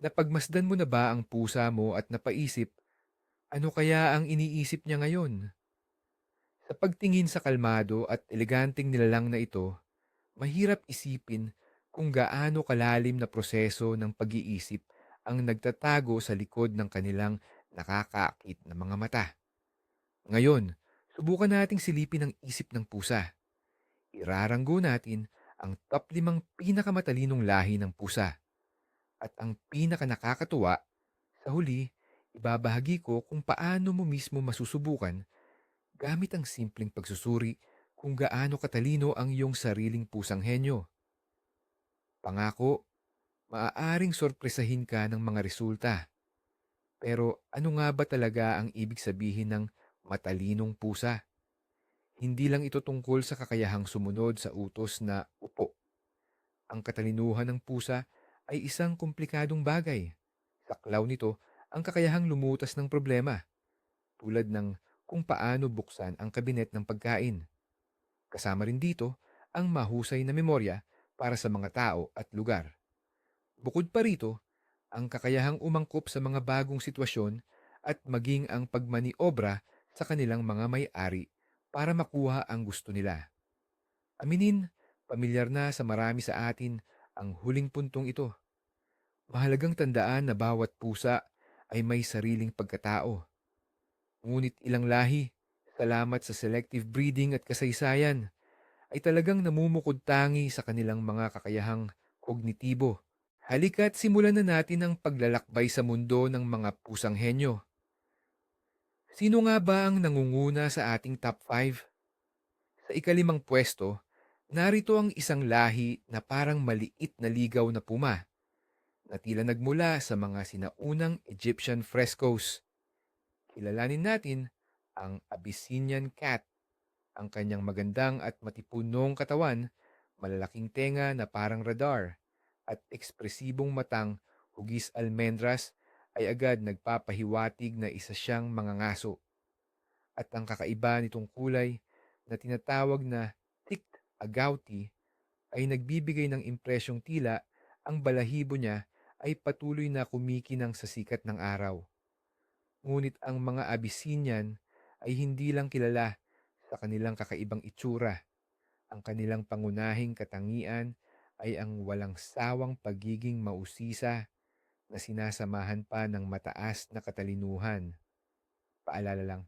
Napagmasdan mo na ba ang pusa mo at napaisip, ano kaya ang iniisip niya ngayon? Sa pagtingin sa kalmado at eleganteng nilalang na ito, mahirap isipin kung gaano kalalim na proseso ng pag-iisip ang nagtatago sa likod ng kanilang nakakaakit na mga mata. Ngayon, subukan nating silipin ang isip ng pusa. Iraranggo natin ang top limang pinakamatalinong lahi ng pusa. At ang pinaka nakakatuwa, sa huli, ibabahagi ko kung paano mo mismo masusubukan gamit ang simpleng pagsusuri kung gaano katalino ang iyong sariling pusang henyo. Pangako, maaaring sorpresahin ka ng mga resulta. Pero ano nga ba talaga ang ibig sabihin ng matalinong pusa? Hindi lang ito tungkol sa kakayahang sumunod sa utos na upo. Ang katalinuhan ng pusa ay isang komplikadong bagay. Saklaw nito ang kakayahang lumutas ng problema, tulad ng kung paano buksan ang kabinet ng pagkain. Kasama rin dito ang mahusay na memorya para sa mga tao at lugar. Bukod pa rito, ang kakayahang umangkop sa mga bagong sitwasyon at maging ang pagmaniobra sa kanilang mga may-ari para makuha ang gusto nila. Aminin, pamilyar na sa marami sa atin ang huling puntong ito. Mahalagang tandaan na bawat pusa ay may sariling pagkatao. Ngunit ilang lahi, salamat sa selective breeding at kasaysayan, ay talagang namumukod tangi sa kanilang mga kakayahang kognitibo. Halika't simulan na natin ang paglalakbay sa mundo ng mga pusang henyo. Sino nga ba ang nangunguna sa ating top 5? Sa ikalimang pwesto, narito ang isang lahi na parang maliit na ligaw na puma na tila nagmula sa mga sinaunang Egyptian frescoes. Kilalanin natin ang Abyssinian cat. Ang kanyang magandang at matipunong katawan, malalaking tenga na parang radar, at ekspresibong matang hugis almendras ay agad nagpapahiwatig na isa siyang mga ngaso. At ang kakaiba nitong kulay na tinatawag na tict agouti ay nagbibigay ng impresyong tila ang balahibo niya ay patuloy na kumikinang sa sikat ng araw. Ngunit ang mga Abyssinian ay hindi lang kilala sa kanilang kakaibang itsura. Ang kanilang pangunahing katangian ay ang walang sawang pagiging mausisa na sinasamahan pa ng mataas na katalinuhan. Paalala lang,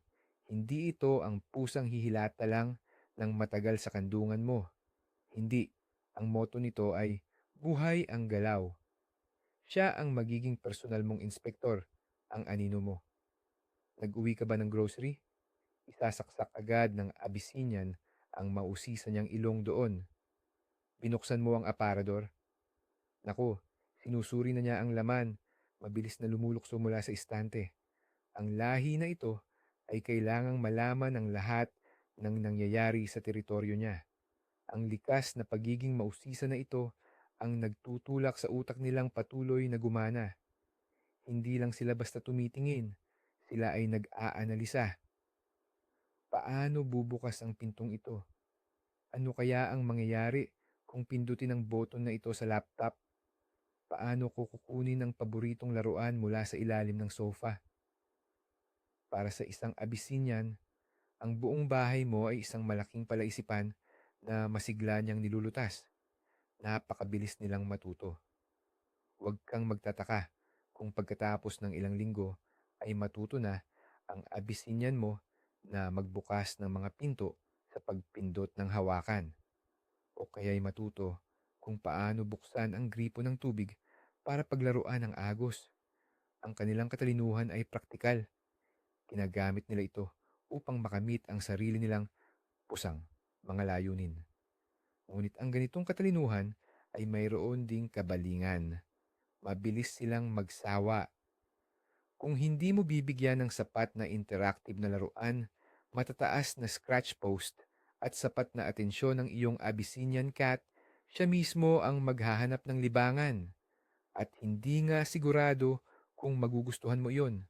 hindi ito ang pusang hihilata lang ng matagal sa kandungan mo. Hindi, ang moto nito ay buhay ang galaw. Siya ang magiging personal mong inspektor, ang anino mo. Nag-uwi ka ba ng grocery? Isasaksak agad ng Abyssinian ang mausisa niyang ilong doon. Binuksan mo ang aparador. Naku, sinusuri na niya ang laman. Mabilis na lumulukso mula sa istante. Ang lahi na ito ay kailangang malaman ang lahat ng nangyayari sa teritoryo niya. Ang likas na pagiging mausisa na ito ang nagtutulak sa utak nilang patuloy na gumana. Hindi lang sila basta tumitingin, sila ay nag-aanalisa. Paano bubukas ang pintong ito? Ano kaya ang mangyayari kung pindutin ang button na ito sa laptop? Paano ko kukunin ang paboritong laruan mula sa ilalim ng sofa? Para sa isang Abyssinian, ang buong bahay mo ay isang malaking palaisipan na masigla niyang nilulutas. Napakabilis nilang matuto. Huwag kang magtataka kung pagkatapos ng ilang linggo ay matuto na ang Abyssinian mo na magbukas ng mga pinto sa pagpindot ng hawakan. O kaya'y matuto kung paano buksan ang gripo ng tubig para paglaruan ng agos. Ang kanilang katalinuhan ay praktikal. Ginagamit nila ito upang makamit ang sarili nilang pusang mga layunin. Ngunit ang ganitong katalinuhan ay mayroon ding kabalingan. Mabilis silang magsawa. Kung hindi mo bibigyan ng sapat na interactive na laruan, matataas na scratch post at sapat na atensyon ng iyong Abyssinian cat, siya mismo ang maghahanap ng libangan. At hindi nga sigurado kung magugustuhan mo iyon.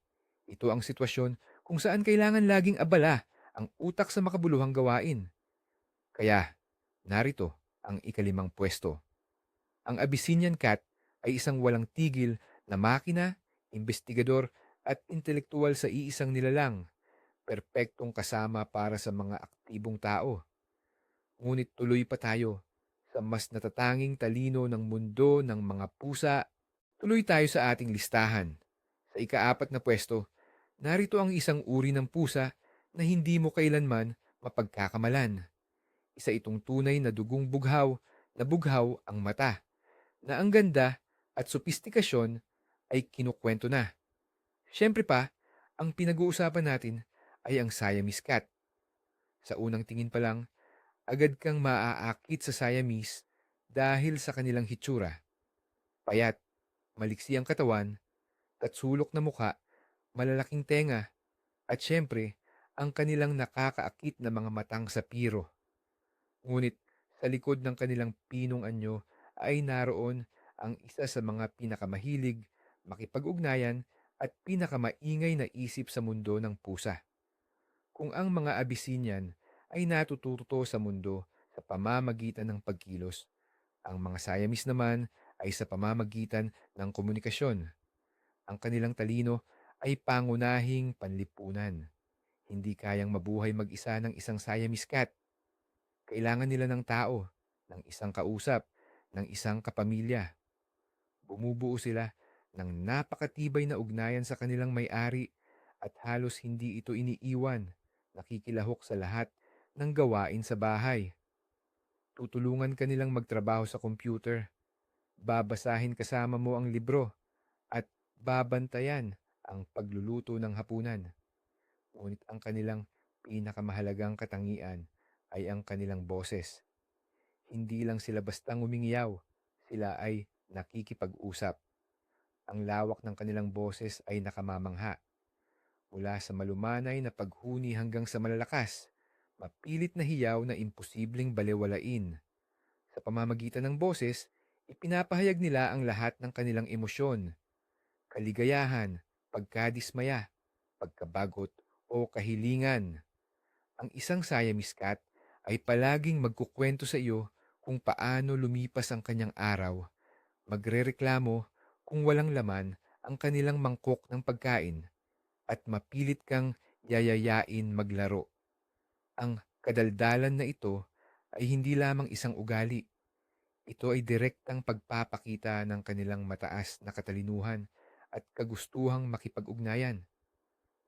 Ito ang sitwasyon kung saan kailangan laging abala ang utak sa makabuluhang gawain. Kaya, narito ang ikalimang pwesto. Ang Abyssinian cat ay isang walang tigil na makina, investigador at intelektuwal sa iisang nilalang, perpektong kasama para sa mga aktibong tao. Ngunit tuloy pa tayo sa mas natatanging talino ng mundo ng mga pusa. Tuloy tayo sa ating listahan. Sa ikaapat na pwesto, narito ang isang uri ng pusa na hindi mo kailanman mapagkakamalan. Isa itong tunay na dugong bughaw na bughaw ang mata, na ang ganda at sopistikasyon ay kinukwento na. Siyempre pa, ang pinag-uusapan natin ay ang Siamese cat. Sa unang tingin pa lang, agad kang maaakit sa Siamese dahil sa kanilang hitsura. Payat, maliksi ang katawan, tatsulok na muka, malalaking tenga, at syempre, ang kanilang nakakaakit na mga matang sapiro. Ngunit sa likod ng kanilang pinong anyo ay naroon ang isa sa mga pinakamahilig, makipag-ugnayan at pinakamaingay na isip sa mundo ng pusa. Kung ang mga Abyssinian ay natututo sa mundo sa pamamagitan ng pagkilos, ang mga Siamese naman ay sa pamamagitan ng komunikasyon. Ang kanilang talino ay pangunahing panlipunan. Hindi kayang mabuhay mag-isa ng isang Siamese cat. Kailangan nila ng tao, ng isang kausap, ng isang kapamilya. Bumubuo sila ng napakatibay na ugnayan sa kanilang may-ari at halos hindi ito iniiwan, nakikilahok sa lahat ng gawain sa bahay. Tutulungan ka nilang magtrabaho sa computer. Babasahin kasama mo ang libro at babantayan ang pagluluto ng hapunan. Ngunit ang kanilang pinakamahalagang katangian ay ang kanilang boses. Hindi lang sila bastang umingiyaw, sila ay nakikipag-usap. Ang lawak ng kanilang boses ay nakamamangha. Mula sa malumanay na paghuni hanggang sa malalakas, mapilit na hiyaw na imposibleng balewalain. Sa pamamagitan ng boses, ipinapahayag nila ang lahat ng kanilang emosyon. Kaligayahan, pagkadismaya, pagkabagot o kahilingan. Ang isang Siamese cat ay palaging magkukwento sa iyo kung paano lumipas ang kanyang araw. Magrereklamo kung walang laman ang kanilang mangkok ng pagkain at mapilit kang yayayain maglaro. Ang kadaldalan na ito ay hindi lamang isang ugali. Ito ay direktang pagpapakita ng kanilang mataas na katalinuhan at kagustuhang makipag-ugnayan.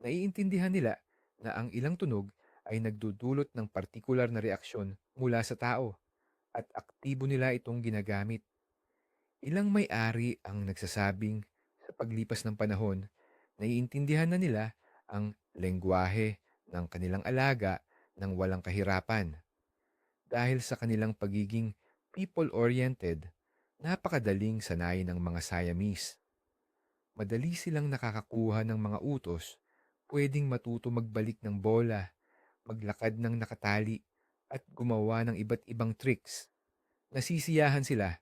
Naiintindihan nila na ang ilang tunog ay nagdudulot ng partikular na reaksyon mula sa tao at aktibo nila itong ginagamit Ilang may-ari ang nagsasabing sa paglipas ng panahon, naiintindihan na nila ang lengguwahe ng kanilang alaga ng walang kahirapan. Dahil sa kanilang pagiging people-oriented, napakadaling sanayin ng mga Siamese. Madali silang nakakakuha ng mga utos, pwedeng matuto magbalik ng bola, maglakad ng nakatali, at gumawa ng iba't ibang tricks. Nasisiyahan sila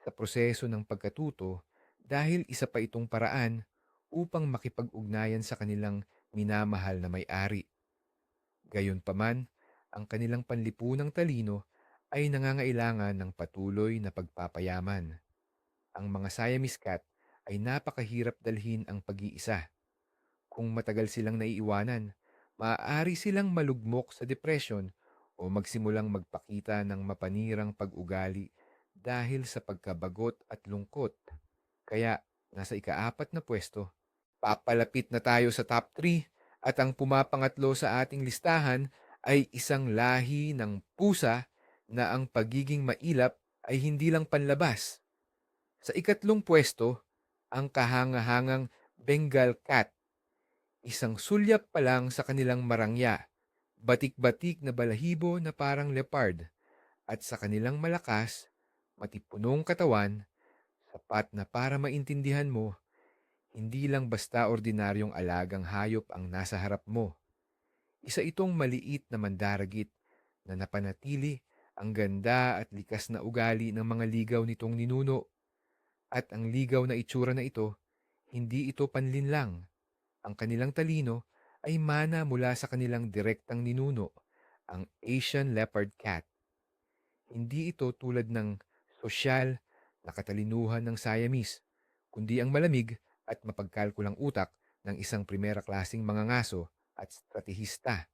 sa proseso ng pagkatuto dahil isa pa itong paraan upang makipag-ugnayan sa kanilang minamahal na may-ari. Gayunpaman, ang kanilang panlipunang talino ay nangangailangan ng patuloy na pagpapayaman. Ang mga Siamese cat ay napakahirap dalhin ang pag-iisa. Kung matagal silang naiiwanan, maaari silang malugmok sa depression o magsimulang magpakita ng mapanirang pag-ugali dahil sa pagkabagot at lungkot. Kaya nasa ikaapat na pwesto, papalapit na tayo sa top 3 at ang pumapangatlo sa ating listahan ay isang lahi ng pusa na ang pagiging mailap ay hindi lang panlabas. Sa ikatlong pwesto, ang kahangahangang Bengal cat. Isang sulyap pa lang sa kanilang marangya, batik-batik na balahibo na parang leopard, at sa kanilang malakas matipunong katawan, sapat na para maintindihan mo, hindi lang basta ordinaryong alagang hayop ang nasa harap mo. Isa itong maliit na mandaragit na napanatili ang ganda at likas na ugali ng mga ligaw nitong ninuno. At ang ligaw na itsura na ito, hindi ito panlinlang. Ang kanilang talino ay mana mula sa kanilang direktang ninuno, ang Asian Leopard Cat. Hindi ito tulad ng sosyal na katalinuhan ng Siamese, kundi ang malamig at mapagkalkulang utak ng isang primera klasing mangangaso at stratehista.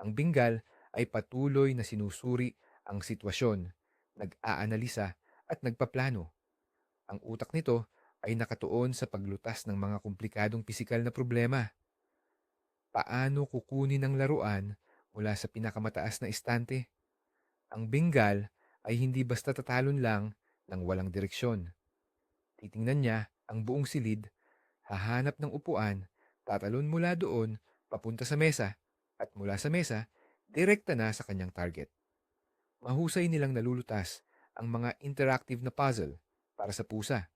Ang Bengal ay patuloy na sinusuri ang sitwasyon, nag-aanalisa at nagpaplano. Ang utak nito ay nakatuon sa paglutas ng mga komplikadong pisikal na problema. Paano kukunin ang laruan mula sa pinakamataas na istante? Ang Bengal ay hindi basta tatalon lang ng walang direksyon. Titingnan niya ang buong silid, hahanap ng upuan, tatalon mula doon papunta sa mesa at mula sa mesa, direkta na sa kanyang target. Mahusay nilang nalulutas ang mga interactive na puzzle para sa pusa.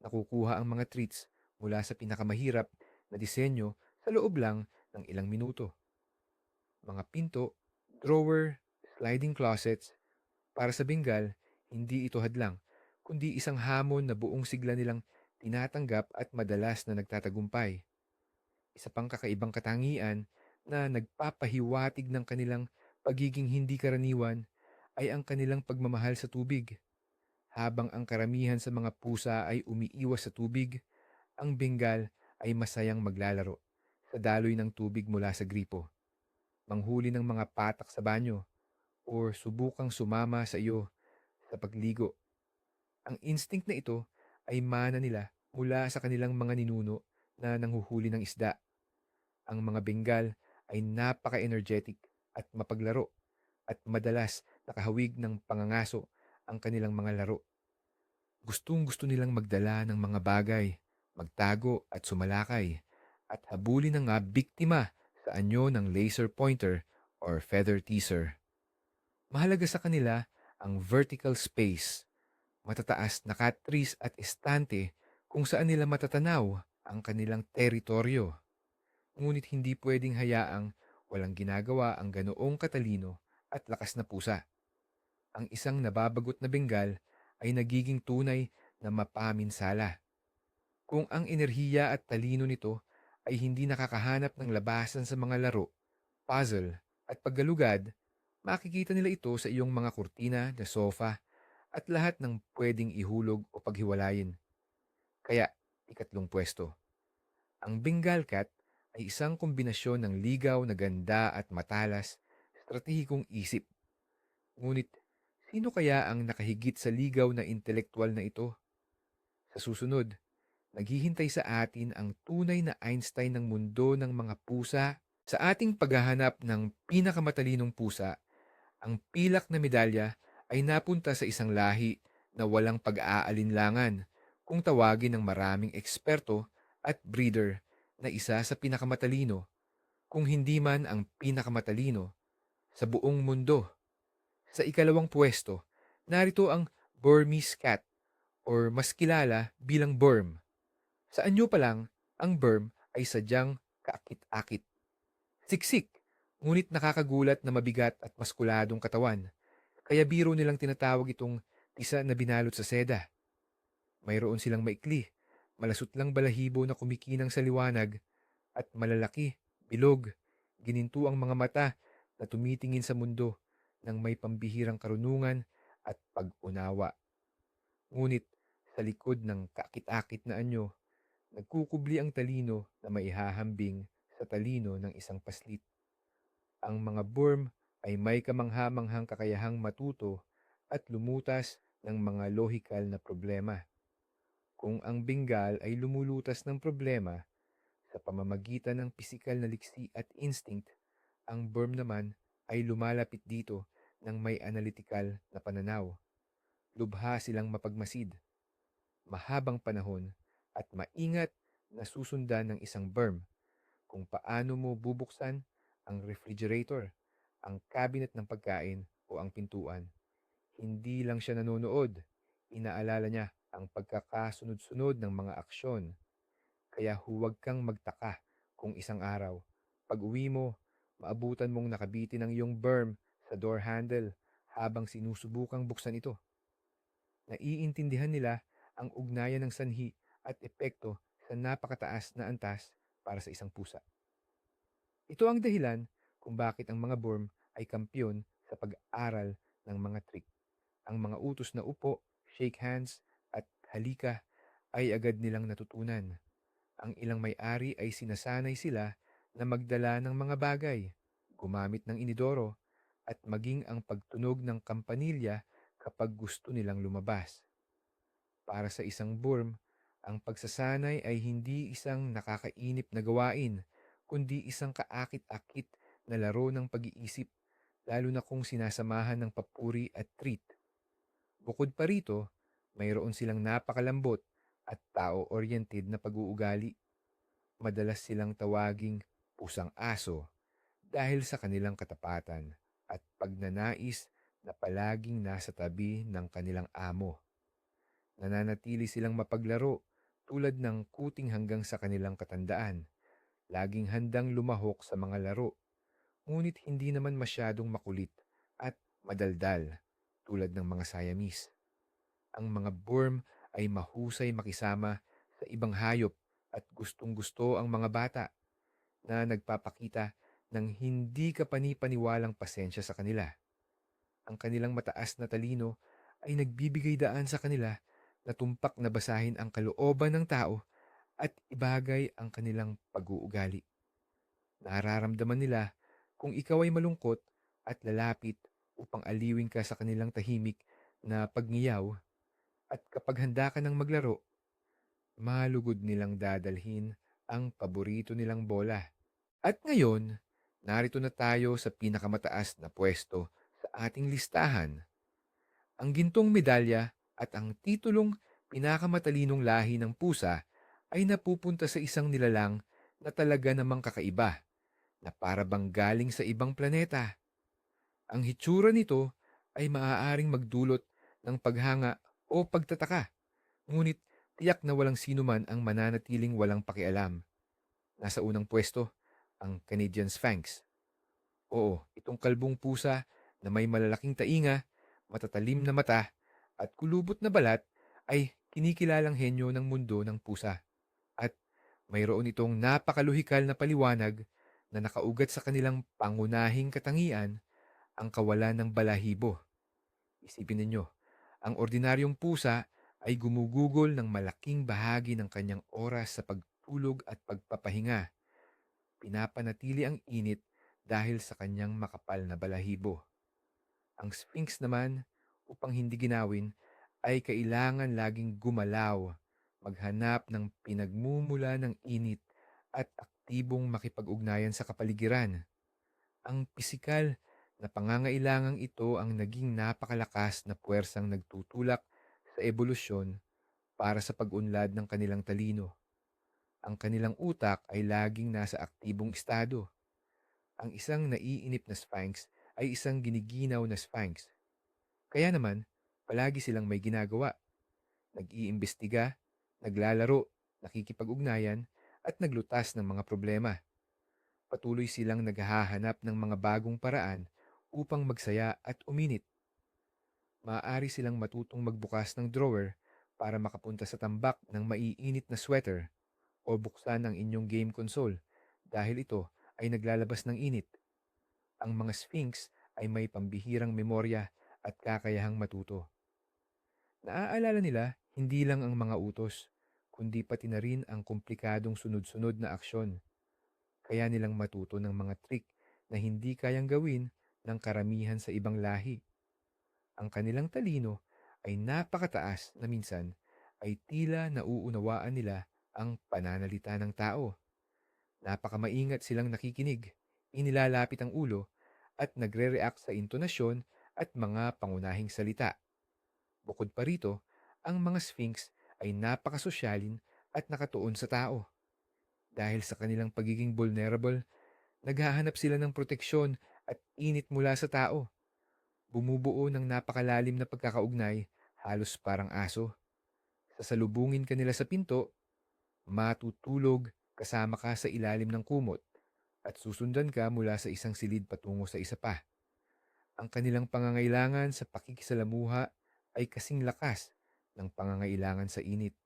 Nakukuha ang mga treats mula sa pinakamahirap na disenyo sa loob lang ng ilang minuto. Mga pinto, drawer, sliding closets, para sa Bengal, hindi ito hadlang, kundi isang hamon na buong sigla nilang tinatanggap at madalas na nagtatagumpay. Isa pang kakaibang katangian na nagpapahiwatig ng kanilang pagiging hindi karaniwan ay ang kanilang pagmamahal sa tubig. Habang ang karamihan sa mga pusa ay umiiwas sa tubig, ang Bengal ay masayang maglalaro sa daloy ng tubig mula sa gripo. Manghuli ng mga patak sa banyo or subukang sumama sa iyo sa pagligo. Ang instinct na ito ay mana nila mula sa kanilang mga ninuno na nanghuhuli ng isda. Ang mga Bengal ay napaka-energetic at mapaglaro at madalas nakahawig ng pangangaso ang kanilang mga laro. Gustong gusto nilang magdala ng mga bagay, magtago at sumalakay, at habulin ng nga biktima sa anyo ng laser pointer or feather teaser. Mahalaga sa kanila ang vertical space, matataas na cat trees at estante kung saan nila matatanaw ang kanilang teritoryo. Ngunit hindi pwedeng hayaang walang ginagawa ang ganoong katalino at lakas na pusa. Ang isang nababagot na Bengal ay nagiging tunay na mapaminsala. Kung ang enerhiya at talino nito ay hindi nakakahanap ng labasan sa mga laro, puzzle at paggalugad, makikita nila ito sa iyong mga kurtina, na sofa, at lahat ng pwedeng ihulog o paghiwalayin. Kaya, ikatlong pwesto. Ang Bengal Cat ay isang kombinasyon ng ligaw na ganda at matalas, estratehikong isip. Ngunit, sino kaya ang nakahigit sa ligaw na intelektual na ito? Sa susunod, naghihintay sa atin ang tunay na Einstein ng mundo ng mga pusa. Sa ating paghahanap ng pinakamatalinong pusa, ang pilak na medalya ay napunta sa isang lahi na walang pag-aalinlangan kung tawagin ng maraming eksperto at breeder na isa sa pinakamatalino, kung hindi man ang pinakamatalino, sa buong mundo. Sa ikalawang pwesto, narito ang Burmese cat or mas kilala bilang Burm. Sa anyo pa lang, ang Burm ay sadyang kaakit-akit. Siksik, ngunit nakakagulat na mabigat at maskuladong katawan. Kaya biro nilang tinatawag itong tisa na binalot sa seda. Mayroon silang maikli, malasot lang balahibo na kumikinang sa liwanag at malalaki, bilog, gininto ang mga mata na tumitingin sa mundo ng may pambihirang karunungan at pag-unawa. Ngunit sa likod ng kakit-akit na anyo, nagkukubli ang talino na maihahambing sa talino ng isang paslit. Ang mga burm ay may kamangha-manghang kakayahang matuto at lumutas ng mga lohikal na problema. Kung ang Bengal ay lumulutas ng problema sa pamamagitan ng pisikal na liksi at instinct, ang Burm naman ay lumalapit dito ng may analytical na pananaw. Lubha silang mapagmasid, mahabang panahon at maingat na susundan ng isang Burm kung paano mo bubuksan ang refrigerator, ang cabinet ng pagkain o ang pintuan. Hindi lang siya nanonood, inaalala niya ang pagkakasunod-sunod ng mga aksyon. Kaya huwag kang magtaka kung isang araw, pag uwi mo, maabutan mong nakabitin ang iyong berm sa door handle habang sinusubukang buksan ito. Naiintindihan nila ang ugnayan ng sanhi at epekto sa napakataas na antas para sa isang pusa. Ito ang dahilan kung bakit ang mga Burm ay kampyon sa pag-aral ng mga trick. Ang mga utos na upo, shake hands, at halika ay agad nilang natutunan. Ang ilang may-ari ay sinasanay sila na magdala ng mga bagay, gumamit ng inidoro, at maging ang pagtunog ng kampanilya kapag gusto nilang lumabas. Para sa isang burm, ang pagsasanay ay hindi isang nakakainip na gawain, kundi isang kaakit-akit na laro ng pag-iisip, lalo na kung sinasamahan ng papuri at treat. Bukod pa rito, mayroon silang napakalambot at tao-oriented na pag-uugali. Madalas silang tawaging pusang aso dahil sa kanilang katapatan at pagnanais na palaging nasa tabi ng kanilang amo. Nananatili silang mapaglaro tulad ng kuting hanggang sa kanilang katandaan. Laging handang lumahok sa mga laro, ngunit hindi naman masyadong makulit at madaldal tulad ng mga Siamese. Ang mga Burm ay mahusay makisama sa ibang hayop at gustong-gusto ang mga bata na nagpapakita ng hindi ka panipaniwalang pasensya sa kanila. Ang kanilang mataas na talino ay nagbibigay daan sa kanila na tumpak na basahin ang kalooban ng tao at ibagay ang kanilang pag-uugali. Nararamdaman nila kung ikaw ay malungkot at lalapit upang aliwin ka sa kanilang tahimik na pagngiyaw at kapag handa ka ng maglaro, malugod nilang dadalhin ang paborito nilang bola. At ngayon, narito na tayo sa pinakamataas na pwesto sa ating listahan. Ang gintong medalya at ang titulong pinakamatalinong lahi ng pusa ay napupunta sa isang nilalang na talaga namang kakaiba, na para bang galing sa ibang planeta. Ang hitsura nito ay maaaring magdulot ng paghanga o pagtataka, ngunit tiyak na walang sino man ang mananatiling walang pakialam. Nasa unang pwesto, ang Canadian Sphinx. Oo, itong kalbong pusa na may malalaking tainga, matatalim na mata, at kulubot na balat ay kinikilalang henyo ng mundo ng pusa. At mayroon itong napakaluhikal na paliwanag na nakaugat sa kanilang pangunahing katangian ang kawalan ng balahibo. Isipin ninyo, ang ordinaryong pusa ay gumugugol ng malaking bahagi ng kanyang oras sa pagtulog at pagpapahinga. Pinapanatili ang init dahil sa kanyang makapal na balahibo. Ang Sphinx naman, upang hindi ginawin, ay kailangan laging gumalaw, maghanap ng pinagmumula ng init at aktibong makipag-ugnayan sa kapaligiran. Ang pisikal na pangangailangang ito ang naging napakalakas na puwersang nagtutulak sa ebolusyon para sa pag-unlad ng kanilang talino. Ang kanilang utak ay laging nasa aktibong estado. Ang isang naiinip na sphinx ay isang giniginaw na sphinx. Kaya naman, palagi silang may ginagawa. Nag-iimbestiga, naglalaro, nakikipag-ugnayan, at naglutas ng mga problema. Patuloy silang naghahanap ng mga bagong paraan upang magsaya at uminit. Maaari silang matutong magbukas ng drawer para makapunta sa tambak ng maiinit na sweater o buksan ang inyong game console dahil ito ay naglalabas ng init. Ang mga sphinx ay may pambihirang memorya at kakayahang matuto. Naaalala nila hindi lang ang mga utos, kundi pati na rin ang komplikadong sunod-sunod na aksyon. Kaya nilang matuto ng mga trick na hindi kayang gawin ng karamihan sa ibang lahi. Ang kanilang talino ay napakataas na minsan ay tila nauunawaan nila ang pananalita ng tao. Napakamaingat silang nakikinig, inilalapit ang ulo, at nagre-react sa intonasyon at mga pangunahing salita. Bukod pa rito, ang mga sphinx ay napakasosyalin at nakatuon sa tao. Dahil sa kanilang pagiging vulnerable, naghahanap sila ng proteksyon at init mula sa tao. Bumubuo ng napakalalim na pagkakaugnay, halos parang aso. Sasalubungin ka nila sa pinto, matutulog kasama ka sa ilalim ng kumot at susundan ka mula sa isang silid patungo sa isa pa. Ang kanilang pangangailangan sa pakikisalamuha ay kasing lakas ng pangangailangan sa init.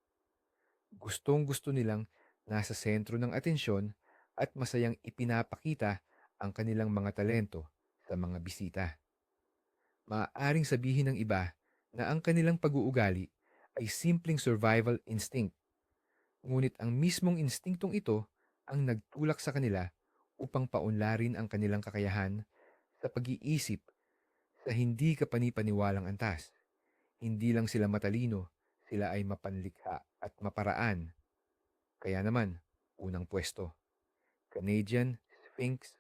Gustong gusto nilang nasa sentro ng atensyon at masayang ipinapakita ang kanilang mga talento sa mga bisita. Maaaring sabihin ng iba na ang kanilang pag-uugali ay simpleng survival instinct. Ngunit ang mismong instinktong ito ang nagtulak sa kanila upang paunlarin ang kanilang kakayahan sa pag-iisip sa hindi kapanipaniwalang antas. Hindi lang sila matalino, sila ay mapanlikha at maparaan. Kaya naman, unang pwesto. Canadian Sphinx.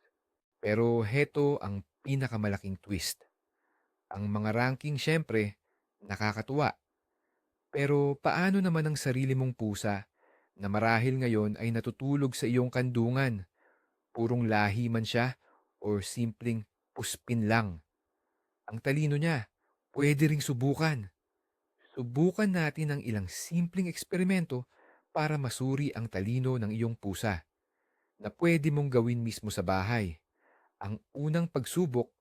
Pero heto ang pinakamalaking twist. Ang mga ranking syempre, nakakatuwa. Pero paano naman ang sarili mong pusa na marahil ngayon ay natutulog sa iyong kandungan? Purong lahi man siya or simpleng puspin lang. Ang talino niya, pwede ring subukan. Subukan natin ang ilang simpleng eksperimento para masuri ang talino ng iyong pusa na pwede mong gawin mismo sa bahay. Ang unang pagsubok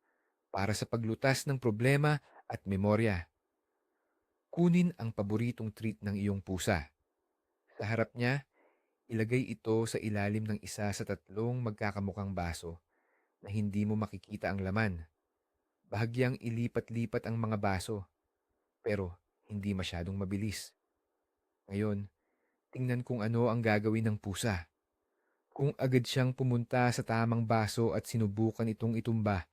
para sa paglutas ng problema at memorya. Kunin ang paboritong treat ng iyong pusa. Sa harap niya, ilagay ito sa ilalim ng isa sa tatlong magkakamukhang baso na hindi mo makikita ang laman. Bahagyang ilipat-lipat ang mga baso, pero hindi masyadong mabilis. Ngayon, tingnan kung ano ang gagawin ng pusa. Kung agad siyang pumunta sa tamang baso at sinubukan itong itumba,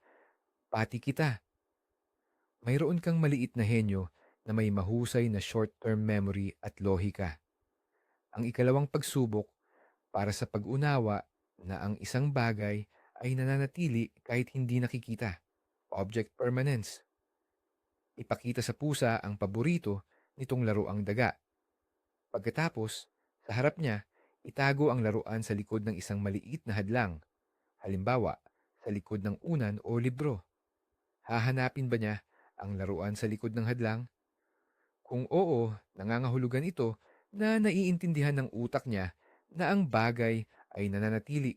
pati kita. Mayroon kang maliit na henyo na may mahusay na short-term memory at lohika. Ang ikalawang pagsubok para sa pag-unawa na ang isang bagay ay nananatili kahit hindi nakikita. Object permanence. Ipakita sa pusa ang paborito nitong laruang daga. Pagkatapos, sa harap niya, itago ang laruan sa likod ng isang maliit na hadlang. Halimbawa, sa likod ng unan o libro. Hahanapin ba niya ang laruan sa likod ng hadlang? Kung oo, nangangahulugan ito na naiintindihan ng utak niya na ang bagay ay nananatili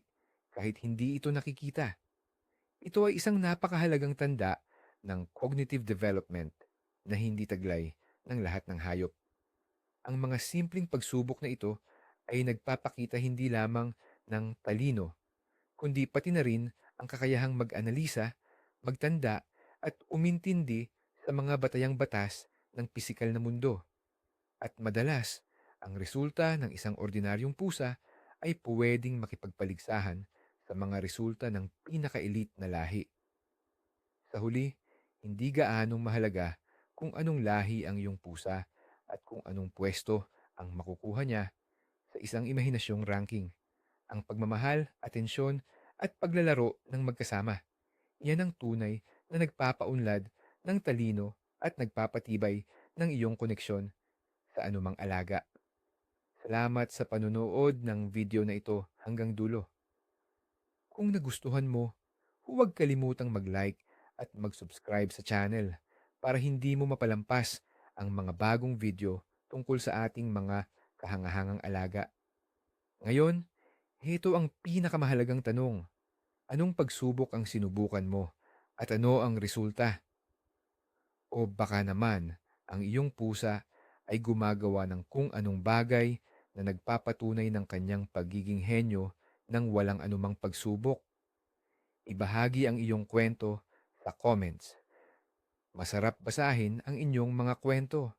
kahit hindi ito nakikita. Ito ay isang napakahalagang tanda ng cognitive development na hindi taglay ng lahat ng hayop. Ang mga simpleng pagsubok na ito ay nagpapakita hindi lamang ng talino, kundi pati na rin ang kakayahang mag-analisa, magtanda at umintindi sa mga batayang batas ng pisikal na mundo. At madalas, ang resulta ng isang ordinaryong pusa ay pwedeng makipagpaligsahan sa mga resulta ng pinaka-elite na lahi. Sa huli, hindi gaanong mahalaga kung anong lahi ang iyong pusa at kung anong pwesto ang makukuha niya sa isang imahinasyong ranking. Ang pagmamahal, atensyon at paglalaro ng magkasama. Yan ang tunay na nagpapaunlad ng talino at nagpapatibay ng iyong koneksyon sa anumang alaga. Salamat sa panunood ng video na ito hanggang dulo. Kung nagustuhan mo, huwag kalimutang mag-like at mag-subscribe sa channel para hindi mo mapalampas ang mga bagong video tungkol sa ating mga kahangahangang alaga. Ngayon, ito ang pinakamahalagang tanong. Anong pagsubok ang sinubukan mo at ano ang resulta? O baka naman, ang iyong pusa ay gumagawa ng kung anong bagay na nagpapatunay ng kanyang pagiging henyo ng walang anumang pagsubok. Ibahagi ang iyong kwento sa comments. Masarap basahin ang inyong mga kwento.